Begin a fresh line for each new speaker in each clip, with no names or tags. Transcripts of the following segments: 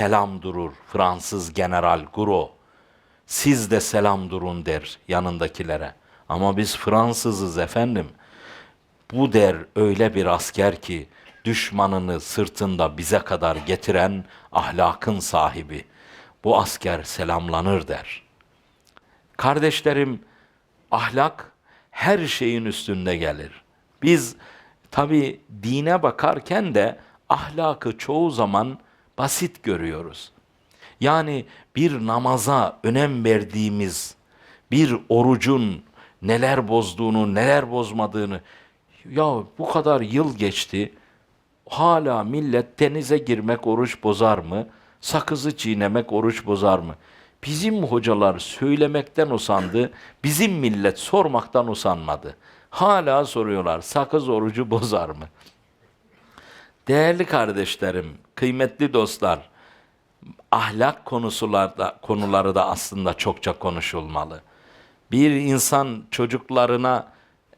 selam durur Fransız General Gouraud. Siz de selam durun der yanındakilere. Ama biz Fransızız efendim. Bu der öyle bir asker ki düşmanını sırtında bize kadar getiren ahlakın sahibi. Bu asker selamlanır der. Kardeşlerim, ahlak her şeyin üstünde gelir. Biz tabi dine bakarken de ahlakı çoğu zaman basit görüyoruz. Yani bir namaza önem verdiğimiz, bir orucun neler bozduğunu, neler bozmadığını, ya bu kadar yıl geçti, hala millet denize girmek oruç bozar mı? Sakızı çiğnemek oruç bozar mı? Bizim hocalar söylemekten usandı, bizim millet sormaktan usanmadı. Hala soruyorlar, sakız orucu bozar mı? Değerli kardeşlerim, kıymetli dostlar, ahlak konusularda konuları da aslında çokça konuşulmalı. Bir insan çocuklarına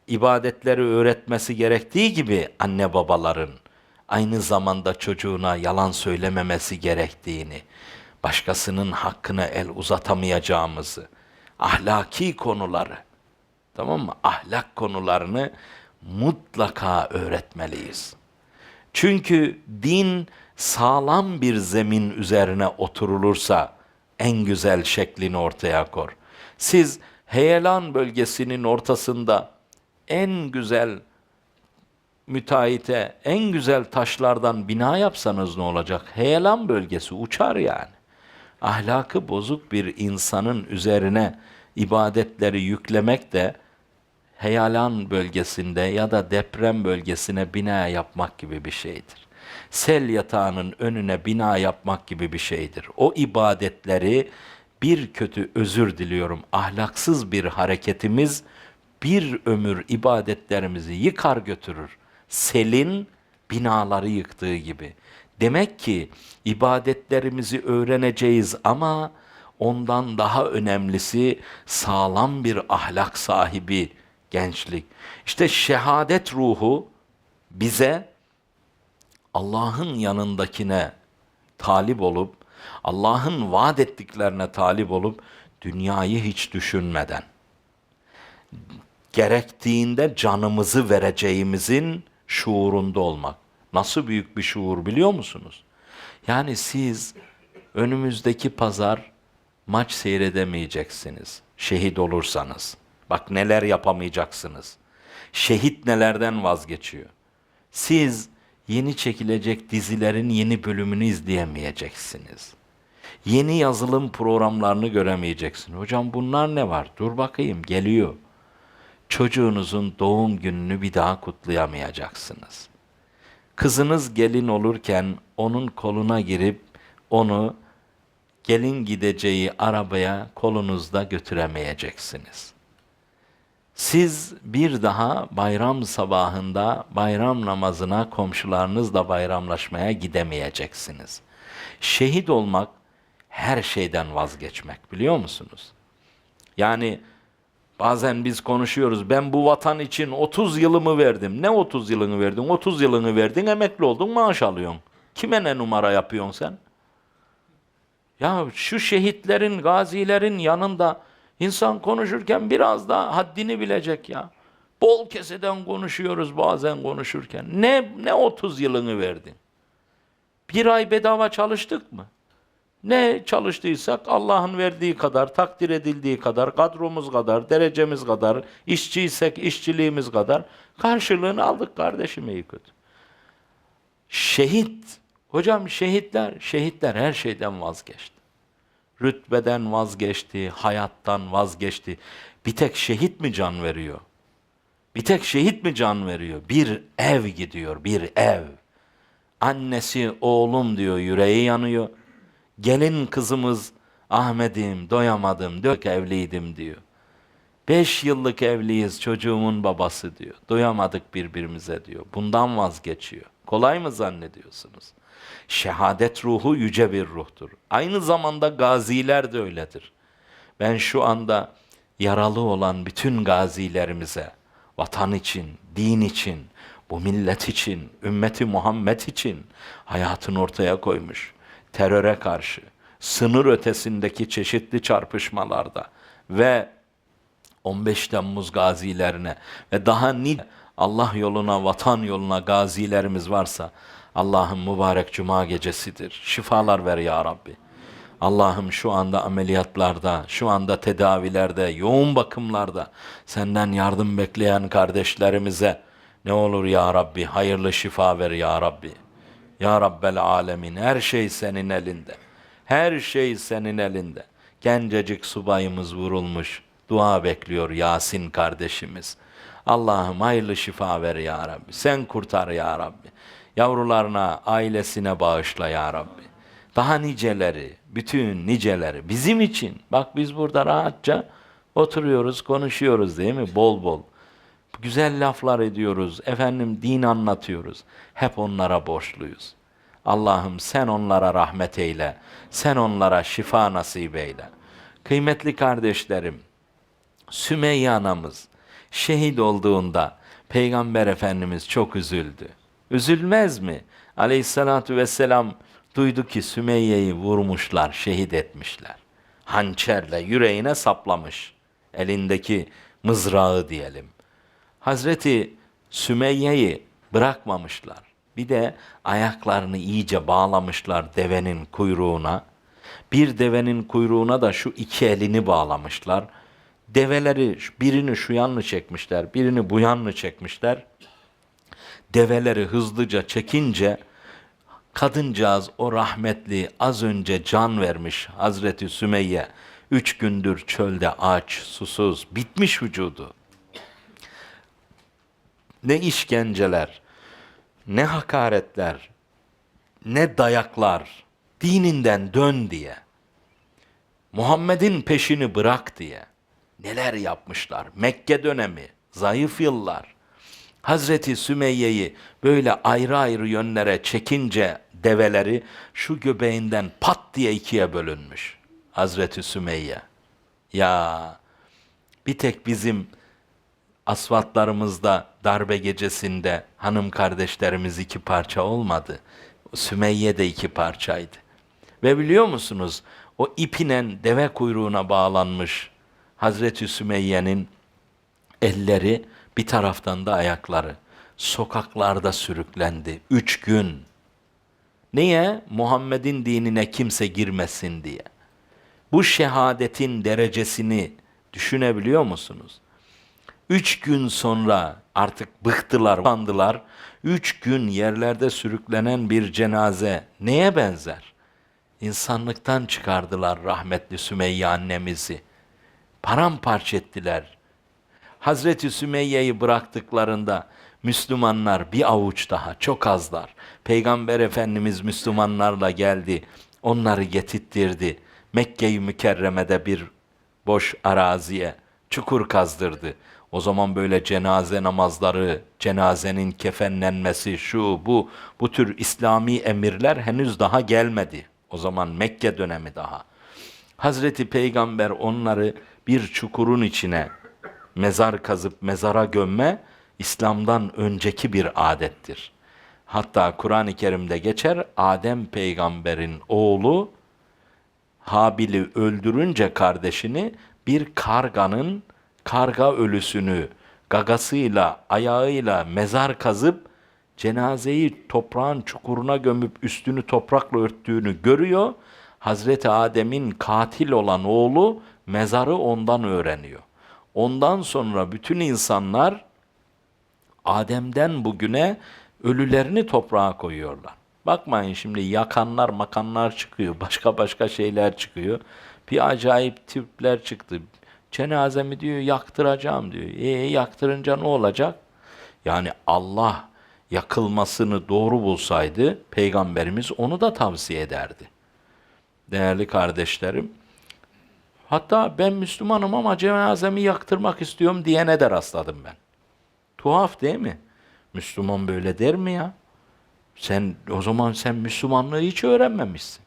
ibadetleri öğretmesi gerektiği gibi anne babaların aynı zamanda çocuğuna yalan söylememesi gerektiğini, başkasının hakkını el uzatamayacağımızı, ahlaki konuları, tamam mı? Ahlak konularını mutlaka öğretmeliyiz. Çünkü din sağlam bir zemin üzerine oturulursa en güzel şeklini ortaya kor. Siz heyelan bölgesinin ortasında en güzel müteahhite en güzel taşlardan bina yapsanız ne olacak? Heyelan bölgesi uçar yani. Ahlakı bozuk bir insanın üzerine ibadetleri yüklemek de heyalan bölgesinde ya da deprem bölgesine bina yapmak gibi bir şeydir. Sel yatağının önüne bina yapmak gibi bir şeydir. O ibadetleri bir kötü özür diliyorum ahlaksız bir hareketimiz bir ömür ibadetlerimizi yıkar götürür. Selin binaları yıktığı gibi. Demek ki ibadetlerimizi öğreneceğiz ama ondan daha önemlisi sağlam bir ahlak sahibi gençlik. İşte şehadet ruhu bize Allah'ın yanındakine talip olup Allah'ın vaat ettiklerine talip olup dünyayı hiç düşünmeden gerektiğinde canımızı vereceğimizin şuurunda olmak. Nasıl büyük bir şuur biliyor musunuz? Yani siz önümüzdeki pazar maç seyredemeyeceksiniz. Şehit olursanız. Bak neler yapamayacaksınız. Şehit nelerden vazgeçiyor. Siz yeni çekilecek dizilerin yeni bölümünü izleyemeyeceksiniz. Yeni yazılım programlarını göremeyeceksin. Hocam bunlar ne var? Dur bakayım geliyor. Çocuğunuzun doğum gününü bir daha kutlayamayacaksınız. Kızınız gelin olurken onun koluna girip onu gelin gideceği arabaya kolunuzda götüremeyeceksiniz. Siz bir daha bayram sabahında bayram namazına komşularınızla bayramlaşmaya gidemeyeceksiniz. Şehit olmak her şeyden vazgeçmek biliyor musunuz? Yani bazen biz konuşuyoruz. Ben bu vatan için 30 yılımı verdim. Ne 30 yılını verdin? 30 yılını verdin, emekli oldun, maaş alıyorsun. Kime ne numara yapıyorsun sen? Ya şu şehitlerin, gazilerin yanında insan konuşurken biraz da haddini bilecek ya. Bol keseden konuşuyoruz bazen konuşurken. Ne ne 30 yılını verdin? Bir ay bedava çalıştık mı? Ne çalıştıysak Allah'ın verdiği kadar, takdir edildiği kadar, kadromuz kadar, derecemiz kadar, işçiysek işçiliğimiz kadar karşılığını aldık kardeşim iyi kötü. Şehit, hocam şehitler, şehitler her şeyden vazgeçti. Rütbeden vazgeçti, hayattan vazgeçti. Bir tek şehit mi can veriyor? Bir tek şehit mi can veriyor? Bir ev gidiyor, bir ev. Annesi oğlum diyor, yüreği yanıyor. Gelin kızımız Ahmet'im, doyamadım, dök evliydim diyor. Beş yıllık evliyiz, çocuğumun babası diyor. Doyamadık birbirimize diyor. Bundan vazgeçiyor. Kolay mı zannediyorsunuz? Şehadet ruhu yüce bir ruhtur. Aynı zamanda gaziler de öyledir. Ben şu anda yaralı olan bütün gazilerimize, vatan için, din için, bu millet için, ümmeti Muhammed için hayatını ortaya koymuş. teröre karşı, sınır ötesindeki çeşitli çarpışmalarda ve 15 Temmuz gazilerine ve daha nice Allah yoluna, vatan yoluna gazilerimiz varsa Allah'ın mübarek cuma gecesidir. Şifalar ver ya Rabbi. Allah'ım şu anda ameliyatlarda, şu anda tedavilerde, yoğun bakımlarda senden yardım bekleyen kardeşlerimize ne olur ya Rabbi hayırlı şifa ver ya Rabbi. Ya Rabbel Alemin her şey senin elinde. Her şey senin elinde. Gencecik subayımız vurulmuş. Dua bekliyor Yasin kardeşimiz. Allah'ım hayırlı şifa ver ya Rabbi. Sen kurtar ya Rabbi. Yavrularına, ailesine bağışla ya Rabbi. Daha niceleri, bütün niceleri bizim için. Bak biz burada rahatça oturuyoruz, konuşuyoruz değil mi? Bol bol. Güzel laflar ediyoruz. Efendim din anlatıyoruz. Hep onlara borçluyuz. Allah'ım sen onlara rahmet eyle. Sen onlara şifa nasip eyle. Kıymetli kardeşlerim, Sümeyye anamız şehit olduğunda Peygamber Efendimiz çok üzüldü. Üzülmez mi? Aleyhissalatu vesselam duydu ki Sümeyye'yi vurmuşlar, şehit etmişler. Hançerle yüreğine saplamış. Elindeki mızrağı diyelim. Hazreti Sümeyye'yi bırakmamışlar. Bir de ayaklarını iyice bağlamışlar devenin kuyruğuna. Bir devenin kuyruğuna da şu iki elini bağlamışlar. Develeri birini şu yanlı çekmişler, birini bu yanlı çekmişler. Develeri hızlıca çekince kadıncağız o rahmetli az önce can vermiş Hazreti Sümeyye üç gündür çölde aç, susuz, bitmiş vücudu ne işkenceler, ne hakaretler, ne dayaklar, dininden dön diye, Muhammed'in peşini bırak diye neler yapmışlar. Mekke dönemi, zayıf yıllar. Hazreti Sümeyye'yi böyle ayrı ayrı yönlere çekince develeri şu göbeğinden pat diye ikiye bölünmüş. Hazreti Sümeyye. Ya bir tek bizim asfaltlarımızda darbe gecesinde hanım kardeşlerimiz iki parça olmadı. Sümeyye de iki parçaydı. Ve biliyor musunuz o ipinen deve kuyruğuna bağlanmış Hazreti Sümeyye'nin elleri bir taraftan da ayakları sokaklarda sürüklendi. Üç gün. Niye? Muhammed'in dinine kimse girmesin diye. Bu şehadetin derecesini düşünebiliyor musunuz? Üç gün sonra artık bıktılar, utandılar. Üç gün yerlerde sürüklenen bir cenaze neye benzer? İnsanlıktan çıkardılar rahmetli Sümeyye annemizi. Paramparça ettiler. Hazreti Sümeyye'yi bıraktıklarında Müslümanlar bir avuç daha çok azlar. Peygamber Efendimiz Müslümanlarla geldi. Onları getirttirdi. Mekke-i Mükerreme'de bir boş araziye çukur kazdırdı. O zaman böyle cenaze namazları, cenazenin kefenlenmesi, şu bu, bu tür İslami emirler henüz daha gelmedi. O zaman Mekke dönemi daha. Hazreti Peygamber onları bir çukurun içine mezar kazıp mezara gömme İslam'dan önceki bir adettir. Hatta Kur'an-ı Kerim'de geçer Adem peygamberin oğlu Habil'i öldürünce kardeşini bir karganın karga ölüsünü gagasıyla, ayağıyla mezar kazıp cenazeyi toprağın çukuruna gömüp üstünü toprakla örttüğünü görüyor. Hazreti Adem'in katil olan oğlu mezarı ondan öğreniyor. Ondan sonra bütün insanlar Adem'den bugüne ölülerini toprağa koyuyorlar. Bakmayın şimdi yakanlar makanlar çıkıyor, başka başka şeyler çıkıyor. Bir acayip tipler çıktı. Cenazemi diyor yaktıracağım diyor. E yaktırınca ne olacak? Yani Allah yakılmasını doğru bulsaydı peygamberimiz onu da tavsiye ederdi. Değerli kardeşlerim, hatta ben Müslümanım ama cenazemi yaktırmak istiyorum diyene de rastladım ben. Tuhaf değil mi? Müslüman böyle der mi ya? Sen o zaman sen Müslümanlığı hiç öğrenmemişsin.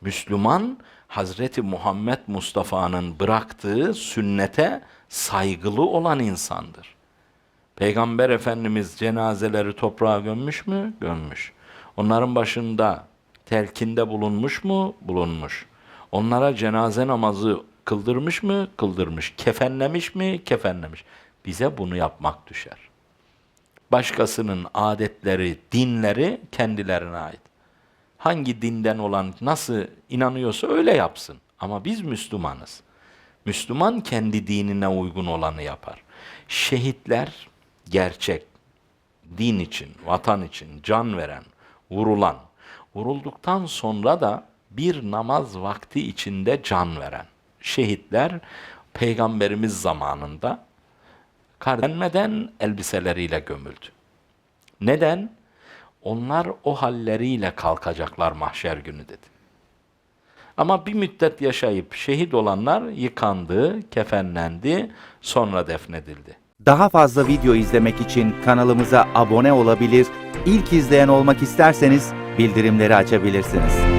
Müslüman Hazreti Muhammed Mustafa'nın bıraktığı sünnete saygılı olan insandır. Peygamber Efendimiz cenazeleri toprağa gömmüş mü? Gömmüş. Onların başında telkinde bulunmuş mu? Bulunmuş. Onlara cenaze namazı kıldırmış mı? Kıldırmış. Kefenlemiş mi? Kefenlemiş. Bize bunu yapmak düşer. Başkasının adetleri, dinleri kendilerine ait. Hangi dinden olan nasıl inanıyorsa öyle yapsın. Ama biz Müslümanız. Müslüman kendi dinine uygun olanı yapar. Şehitler gerçek, din için, vatan için can veren, vurulan, vurulduktan sonra da bir namaz vakti içinde can veren şehitler peygamberimiz zamanında kardenmeden elbiseleriyle gömüldü. Neden? Onlar o halleriyle kalkacaklar mahşer günü dedi. Ama bir müddet yaşayıp şehit olanlar yıkandı, kefenlendi, sonra defnedildi.
Daha fazla video izlemek için kanalımıza abone olabilir, ilk izleyen olmak isterseniz bildirimleri açabilirsiniz.